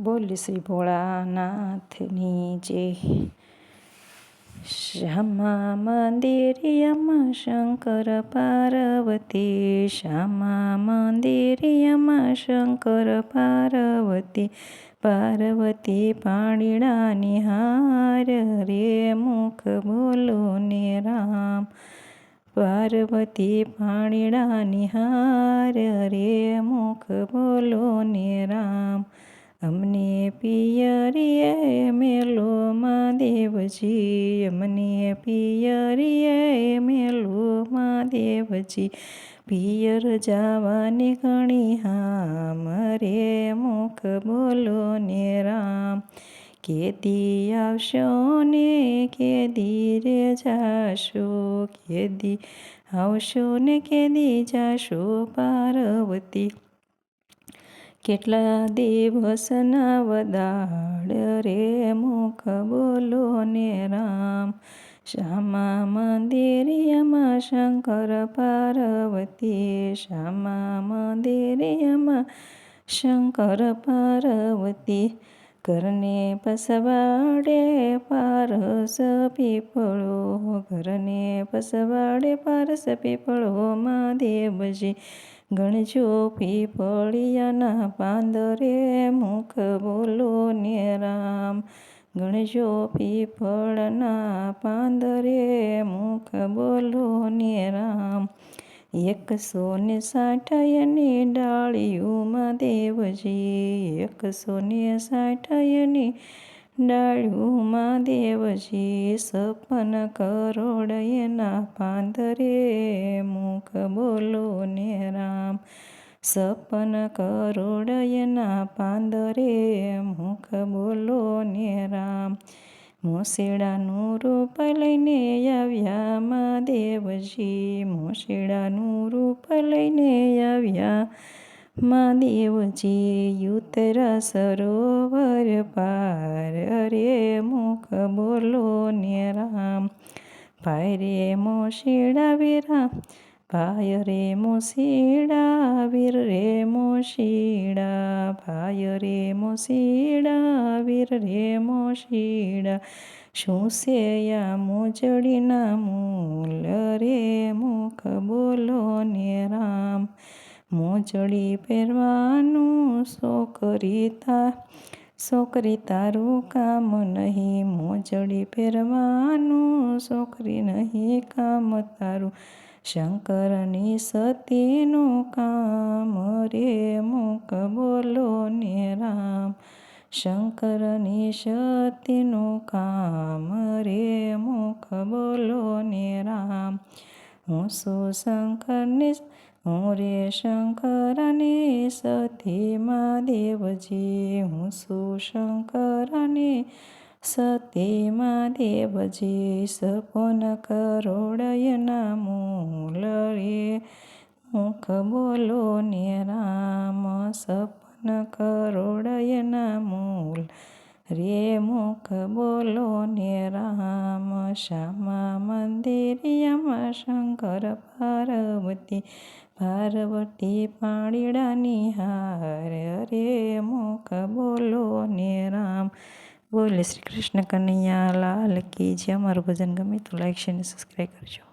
બોલી શ્રી ભોળાનાથની જય શ્યામા મંદિરિયમાં શંકર પાર્વતી, શ્યામા મંદિરિયમાં શંકર પાર્વતી પાર્વતી પાણીડા નિહાર રે મુખ બોલો ને રામ, પાર્વતી પાણીડા નિહાર રે મુખ બોલો ને રામ. અમને પિયરીએ મેલો મહાદેવજી અમને પિયરીએ મેલો મહાદેવજી પિયર જાવાની ઘણી હામ, રે મુખ બોલો ને રામ. કેદી આવશો ને કેદી રે જાશો, કેદી આવશો ને કેદી જાશો પાર્વતી. કેટલા દિવસના વદાડ રે મુખ બોલો ને રામ? શ્યામા મંદિરમાં શંકર પાર્વતી? શ્યામા મંદિરિયમાં શંકર પાર્વતી? ઘરને પસવાડે પારસ પીપળો, ઘરને પસવાડે પારસ પીપળો મહાદેવજી ગણજો પીપળિયાના પાંદરે મુખ બોલો ને રામ. ગણજો પીપળના પાંદરે મુખ બોલો ને રામ. એકસો ને સાઠયની ડાળીઓમાં દેવજી એકસો ને સાઠયની ડાળીઓમાં દેવજી, સપન કરોડ એના પાંદરે મુખ બોલો ને રામ. સપન કરોડ એના પાંદરે મુખ બોલો ને રામ. મોસેડાનું રૂપ લઈને આવ્યા મહાદેવજી મોશેડાનું રૂપ લઈને આવ્યા મહાદેવજી યુતરા સરોવર પાર રે મુખ બોલો ને રામ. ભાઈ રે મોશેડા વીરા ભાય રે મોસીડા વીર રે મોશીડા ભાય રે વીર રે મોશીડા શું સેયા મોજડીના મૂલ રે મુખ બોલો ને રામ મોજડી પહેરવાનું સોકરીતા છોકરી તારું કામ નહીં મોજડી પહેરવાનું છોકરી નહીં કામ તારું શંકરની સતીનું કામ રે મુખ બોલો ને રામ શંકરની શક્તિનું કામ રે મુખ બોલો ને રામ. હું શું શંકરની હું રે શંકરની સતી મહાદેવજી. હું શું શંકરની સતી મહાદેવજી? સપન કરોડયના મૂલ રે મુખ બોલો ને રામ. સપન કરોડયના મૂલ રે મુખ બોલો ને રામ, શ્યામા મંદિરિયામાં શંકર પાર્વતી. પાર્વતી પાણીડાની હાર રે મુખ બોલો ને રામ. બોલે શ્રી કૃષ્ણ કનૈયા, લાલ કી જે અમારું ભજન ગમે તો લાઈક શેર અને સબસ્ક્રાઈબ કરજો.